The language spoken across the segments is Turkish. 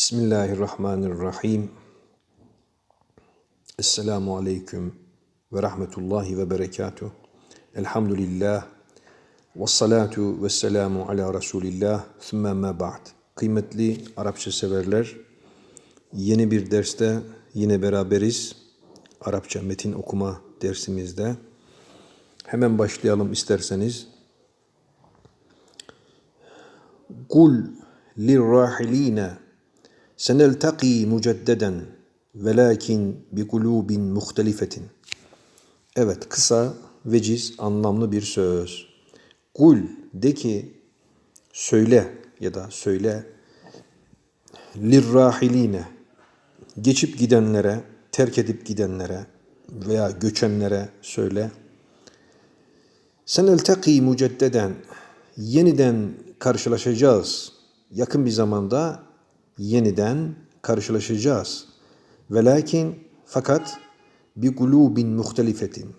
Bismillahirrahmanirrahim. Esselamu aleyküm ve rahmetullahi ve berekatuh. Elhamdülillah. Ve salatu ve selamu ala Resulillah. Sümme ma ba'd. Kıymetli Arapça severler, yeni bir derste yine beraberiz. Arapça metin okuma dersimizde. Hemen başlayalım isterseniz. Kul lirrahiline seneltaki muceddeden velakin bi kulubin muhtelifetin. Evet kısa, veciz, anlamlı bir söz. Kul de ki söyle ya da söyle lirrahiline geçip gidenlere, terk edip gidenlere veya göçenlere söyle. Sen eltaki muceddeden yeniden karşılaşacağız. Yakın bir zamanda yeniden karşılaşacağız. Velakin fakat bir kulubin muhtelifetin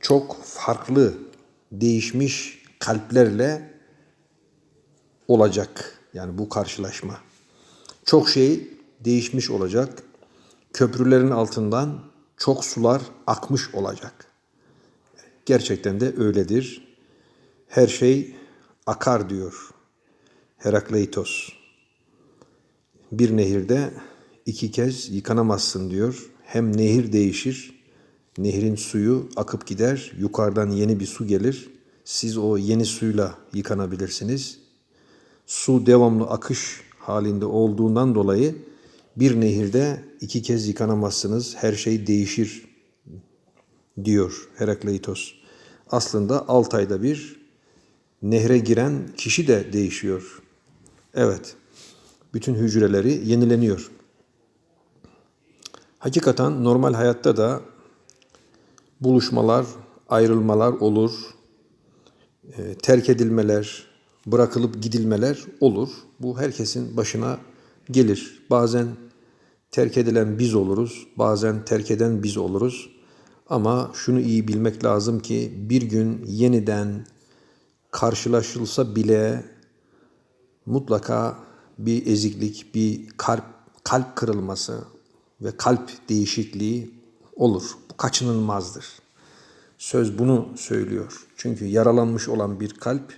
çok farklı değişmiş kalplerle olacak. Yani bu karşılaşma. Çok şey değişmiş olacak. Köprülerin altından çok sular akmış olacak. Gerçekten de öyledir. Her şey akar diyor Herakleitos. Bir nehirde iki kez yıkanamazsın diyor. Hem nehir değişir, nehrin suyu akıp gider, yukarıdan yeni bir su gelir. Siz o yeni suyla yıkanabilirsiniz. Su devamlı akış halinde olduğundan dolayı bir nehirde iki kez yıkanamazsınız. Her şey değişir diyor Herakleitos. Aslında 6 ayda bir nehre giren kişi de değişiyor. Evet bütün hücreleri yenileniyor. Hakikaten normal hayatta da buluşmalar, ayrılmalar olur. E, terk edilmeler, bırakılıp gidilmeler olur. Bu herkesin başına gelir. Bazen terk edilen biz oluruz, bazen terk eden biz oluruz. Ama şunu iyi bilmek lazım ki bir gün yeniden karşılaşılsa bile mutlaka bir eziklik, bir kalp kalp kırılması ve kalp değişikliği olur. Bu kaçınılmazdır. Söz bunu söylüyor. Çünkü yaralanmış olan bir kalp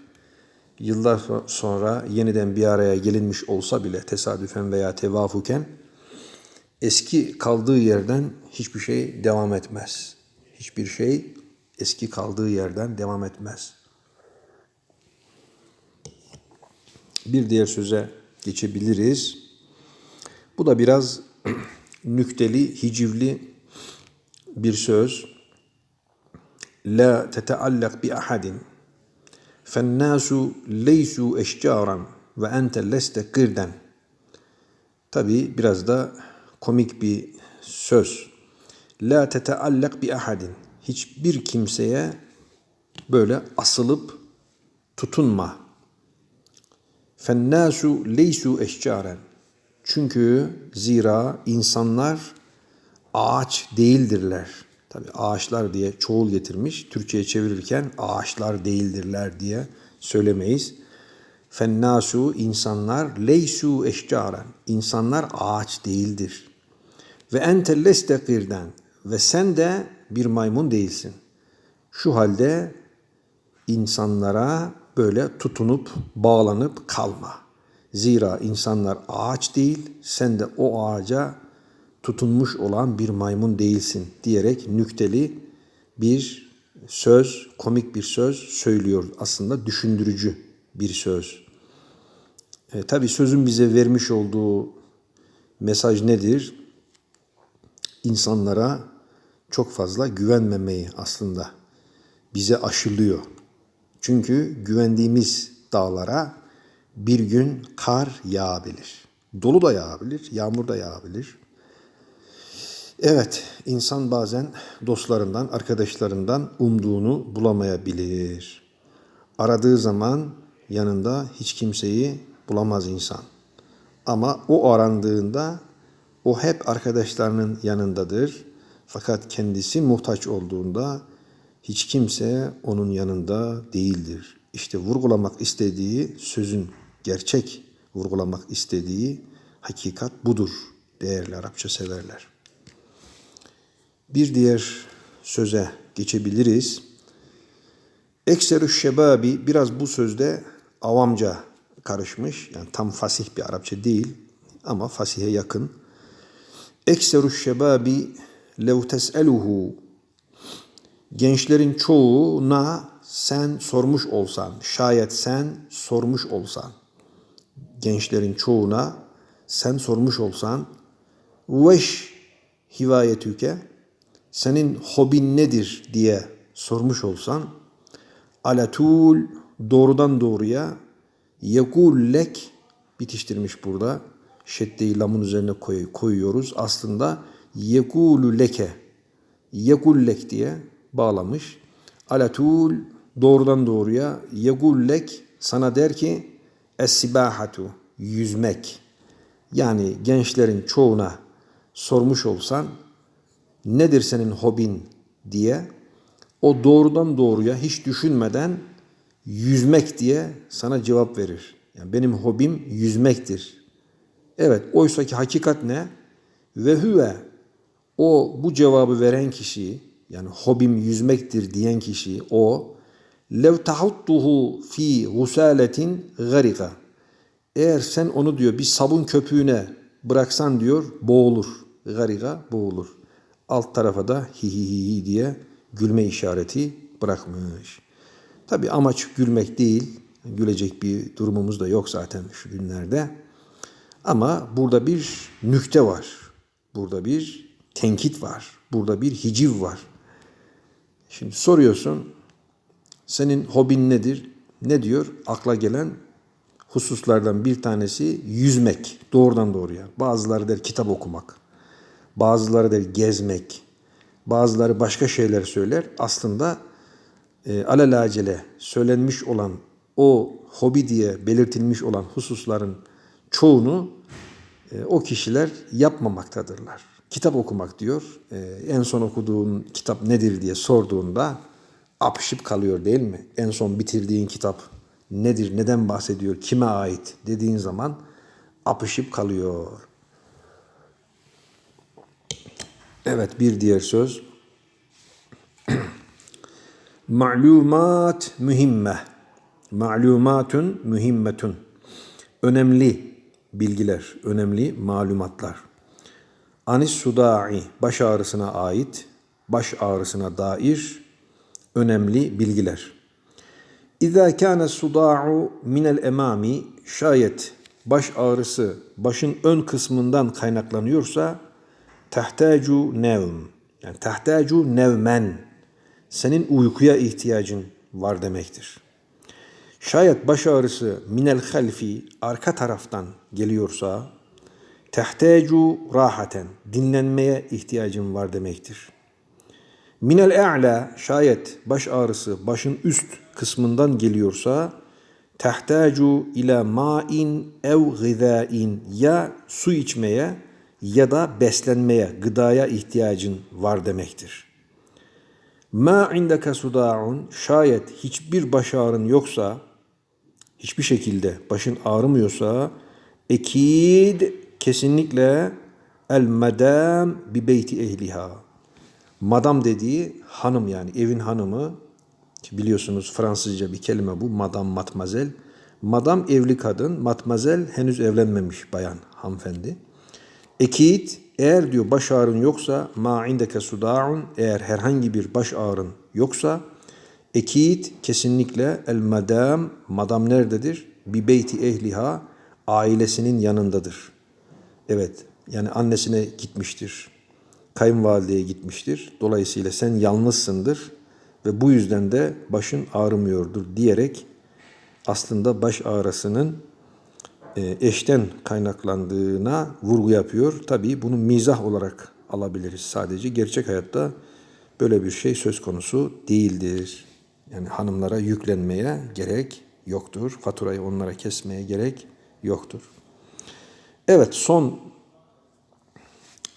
yıllar sonra yeniden bir araya gelinmiş olsa bile tesadüfen veya tevafuken eski kaldığı yerden hiçbir şey devam etmez. Hiçbir şey eski kaldığı yerden devam etmez. Bir diğer söze geçebiliriz. Bu da biraz nükteli, hicivli bir söz. La teteallak bi ahadin. Fennasu leysu eşcaran ve ente leste kırden. Tabi biraz da komik bir söz. La teteallak bi ahadin. Hiçbir kimseye böyle asılıp tutunma. Fennâsu leysu eşcaren. Çünkü zira insanlar ağaç değildirler. Tabi ağaçlar diye çoğul getirmiş. Türkçe'ye çevirirken ağaçlar değildirler diye söylemeyiz. Fennasu insanlar leysu eşcaren. İnsanlar ağaç değildir. Ve ente lestekirden. Ve sen de bir maymun değilsin. Şu halde insanlara böyle tutunup bağlanıp kalma. Zira insanlar ağaç değil, sen de o ağaca tutunmuş olan bir maymun değilsin diyerek nükteli bir söz, komik bir söz söylüyor. Aslında düşündürücü bir söz. E, Tabi sözün bize vermiş olduğu mesaj nedir? İnsanlara çok fazla güvenmemeyi aslında bize aşılıyor. Çünkü güvendiğimiz dağlara bir gün kar yağabilir. Dolu da yağabilir, yağmur da yağabilir. Evet, insan bazen dostlarından, arkadaşlarından umduğunu bulamayabilir. Aradığı zaman yanında hiç kimseyi bulamaz insan. Ama o arandığında o hep arkadaşlarının yanındadır. Fakat kendisi muhtaç olduğunda hiç kimse onun yanında değildir. İşte vurgulamak istediği sözün gerçek vurgulamak istediği hakikat budur değerli Arapça severler. Bir diğer söze geçebiliriz. Ekserü şebabi biraz bu sözde avamca karışmış. Yani tam fasih bir Arapça değil ama fasihe yakın. Ekserü şebabi lev tes'eluhu gençlerin çoğuna sen sormuş olsan, şayet sen sormuş olsan, gençlerin çoğuna sen sormuş olsan, veş hivayetüke, senin hobin nedir diye sormuş olsan, alatul doğrudan doğruya yekullek bitiştirmiş burada. Şeddeyi lamın üzerine koy, koyuyoruz. Aslında yekulu leke yekullek diye bağlamış. Alatul doğrudan doğruya yegullek sana der ki es-sibahatu yüzmek. Yani gençlerin çoğuna sormuş olsan nedir senin hobin diye o doğrudan doğruya hiç düşünmeden yüzmek diye sana cevap verir. Yani benim hobim yüzmektir. Evet, oysa ki hakikat ne? Ve hüve o bu cevabı veren kişi yani hobim yüzmektir diyen kişi o lev tahuttuhu fi gusaletin garika eğer sen onu diyor bir sabun köpüğüne bıraksan diyor boğulur. Garika boğulur. Alt tarafa da hi hi hi hi diye gülme işareti bırakmış. Tabi amaç gülmek değil. Gülecek bir durumumuz da yok zaten şu günlerde. Ama burada bir nükte var. Burada bir tenkit var. Burada bir hiciv var. Şimdi soruyorsun senin hobin nedir? Ne diyor? Akla gelen hususlardan bir tanesi yüzmek. Doğrudan doğruya. Bazıları der kitap okumak. Bazıları der gezmek. Bazıları başka şeyler söyler. Aslında e, alelacele söylenmiş olan o hobi diye belirtilmiş olan hususların çoğunu e, o kişiler yapmamaktadırlar. Kitap okumak diyor. E, en son okuduğun kitap nedir diye sorduğunda apışıp kalıyor değil mi? En son bitirdiğin kitap nedir, neden bahsediyor, kime ait dediğin zaman apışıp kalıyor. Evet bir diğer söz. Ma'lumat mühimme. Ma'lumatun mühimmetun. Önemli bilgiler, önemli malumatlar. Anis suda'i, baş ağrısına ait, baş ağrısına dair önemli bilgiler. İza kana suda'u minel emami şayet baş ağrısı başın ön kısmından kaynaklanıyorsa tehtacu nevm yani tehtacu nevmen senin uykuya ihtiyacın var demektir. Şayet baş ağrısı minel halfi arka taraftan geliyorsa tehtecu rahaten dinlenmeye ihtiyacın var demektir. Minel e'la şayet baş ağrısı başın üst kısmından geliyorsa tehtecu ila ma'in ev gıdain ya su içmeye ya da beslenmeye, gıdaya ihtiyacın var demektir. Ma indeke suda'un şayet hiçbir baş ağrın yoksa hiçbir şekilde başın ağrımıyorsa ekid kesinlikle el madam bi beyti ehliha. Madam dediği hanım yani evin hanımı biliyorsunuz Fransızca bir kelime bu madam matmazel. Madam evli kadın, matmazel henüz evlenmemiş bayan hanımefendi. Ekid eğer diyor baş ağrın yoksa ma indeke suda'un eğer herhangi bir baş ağrın yoksa ekid kesinlikle el madam madam nerededir? Bi beyti ehliha ailesinin yanındadır. Evet yani annesine gitmiştir. Kayınvalideye gitmiştir. Dolayısıyla sen yalnızsındır ve bu yüzden de başın ağrımıyordur diyerek aslında baş ağrısının e, eşten kaynaklandığına vurgu yapıyor. Tabii bunu mizah olarak alabiliriz sadece. Gerçek hayatta böyle bir şey söz konusu değildir. Yani hanımlara yüklenmeye gerek yoktur. Faturayı onlara kesmeye gerek yoktur. Evet son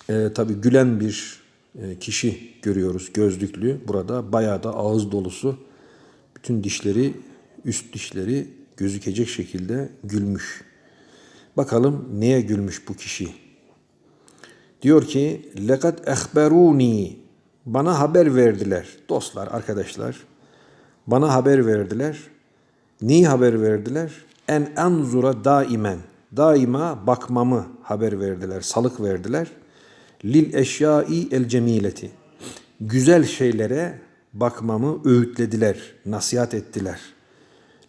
e, tabii gülen bir e, kişi görüyoruz gözlüklü. Burada bayağı da ağız dolusu bütün dişleri üst dişleri gözükecek şekilde gülmüş. Bakalım neye gülmüş bu kişi? Diyor ki lekat ehberuni bana haber verdiler. Dostlar, arkadaşlar bana haber verdiler. Niye haber verdiler? En en enzura daimen Daima bakmamı haber verdiler, salık verdiler. Lil eşyai el cemileti. Güzel şeylere bakmamı öğütlediler, nasihat ettiler.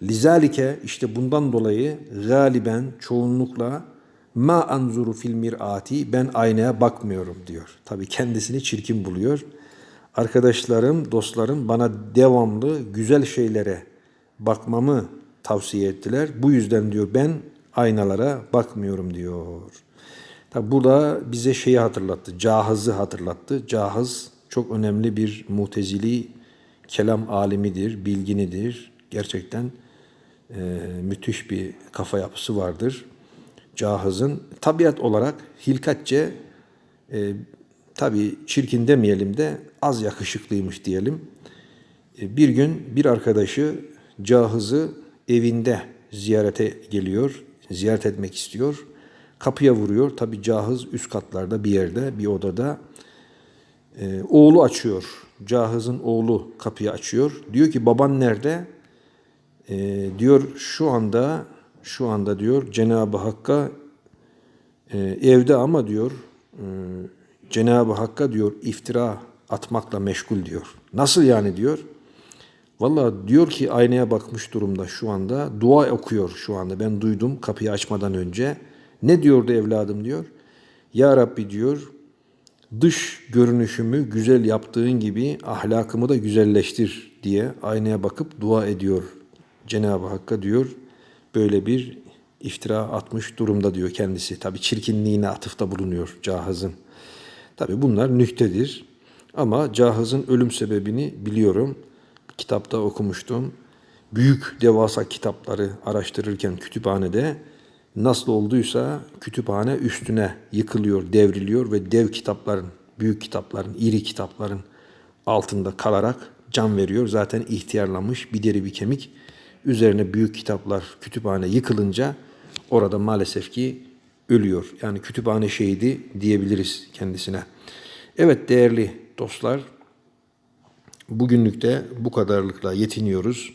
Lizalike işte bundan dolayı galiben çoğunlukla ma anzuru fil mir'ati ben aynaya bakmıyorum diyor. Tabii kendisini çirkin buluyor. Arkadaşlarım, dostlarım bana devamlı güzel şeylere bakmamı tavsiye ettiler. Bu yüzden diyor ben aynalara bakmıyorum diyor. Tabi bu da bize şeyi hatırlattı. Cahız'ı hatırlattı. Cahız çok önemli bir mutezili kelam alimidir, bilginidir. Gerçekten e, müthiş bir kafa yapısı vardır. Cahız'ın tabiat olarak hilkatçe e, tabi çirkin demeyelim de az yakışıklıymış diyelim. E, bir gün bir arkadaşı Cahız'ı evinde ziyarete geliyor, ziyaret etmek istiyor. Kapıya vuruyor. Tabi Cahız üst katlarda bir yerde, bir odada. E, oğlu açıyor. Cahız'ın oğlu kapıyı açıyor. Diyor ki baban nerede? E, diyor şu anda şu anda diyor Cenab-ı Hakk'a e, evde ama diyor e, Cenab-ı Hakk'a diyor iftira atmakla meşgul diyor. Nasıl yani diyor? Valla diyor ki aynaya bakmış durumda şu anda. Dua okuyor şu anda. Ben duydum kapıyı açmadan önce. Ne diyordu evladım diyor. Ya Rabbi diyor dış görünüşümü güzel yaptığın gibi ahlakımı da güzelleştir diye aynaya bakıp dua ediyor. Cenab-ı Hakk'a diyor böyle bir iftira atmış durumda diyor kendisi. Tabi çirkinliğine atıfta bulunuyor Cahaz'ın. Tabi bunlar nüktedir. Ama Cahaz'ın ölüm sebebini biliyorum. Kitapta okumuştum. Büyük devasa kitapları araştırırken kütüphanede nasıl olduysa kütüphane üstüne yıkılıyor, devriliyor ve dev kitapların, büyük kitapların, iri kitapların altında kalarak can veriyor. Zaten ihtiyarlamış bir deri bir kemik. Üzerine büyük kitaplar, kütüphane yıkılınca orada maalesef ki ölüyor. Yani kütüphane şehidi diyebiliriz kendisine. Evet değerli dostlar, bugünlük de bu kadarlıkla yetiniyoruz.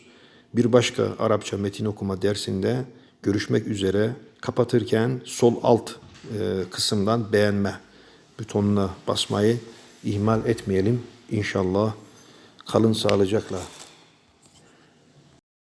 Bir başka Arapça metin okuma dersinde görüşmek üzere. Kapatırken sol alt e, kısımdan beğenme butonuna basmayı ihmal etmeyelim. İnşallah kalın sağlıcakla.